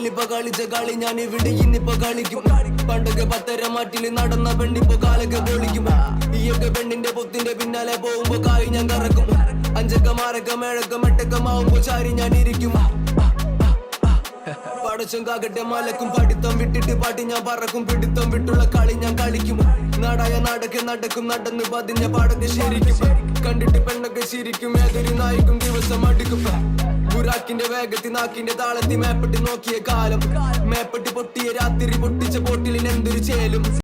വെല്ലിപ്പ കളിച്ച കളി ഞാൻ ഇവിടെ ഇന്നിപ്പോ കളിക്കും പണ്ടൊക്കെ പത്തര മാറ്റിൽ നടന്ന പെണ്ണിപ്പോ കാലൊക്കെ പൊളിക്കും. ഈയൊക്കെ പെണ്ണിന്റെ പൊത്തിന്റെ പിന്നാലെ പോകുമ്പോ കായ് ഞാൻ കറക്കും. അഞ്ചക്ക മാരക്ക മേഴക്ക മെട്ടക്കമാവുമ്പോ ചാരി ഞാൻ ഇരിക്കും. പടച്ചും കാകട്ടെ മലക്കും പഠിത്തം വിട്ടിട്ട് പാട്ടി ഞാൻ പറക്കും. പിടിത്തം വിട്ടുള്ള കളി ഞാൻ കളിക്കും. നാടായ നാടൊക്കെ നടക്കും നടന്ന് പതിഞ്ഞ പാടൊക്കെ ശരിക്കും. കണ്ടിട്ട് പെണ്ണൊക്കെ ശരിക്കും ഏതൊരു നായിക്കും ദിവസം അടുക്കും. ബുറാക്കിന്റെ വേഗത്തിൽ നാക്കിന്റെ താളത്തിൽ മേപ്പെട്ടി നോക്കിയ കാലം. മേപ്പെട്ടി പൊട്ടിയ രാത്രി പൊട്ടിച്ച ബോട്ടിലിന് എന്തൊരു ചേലും.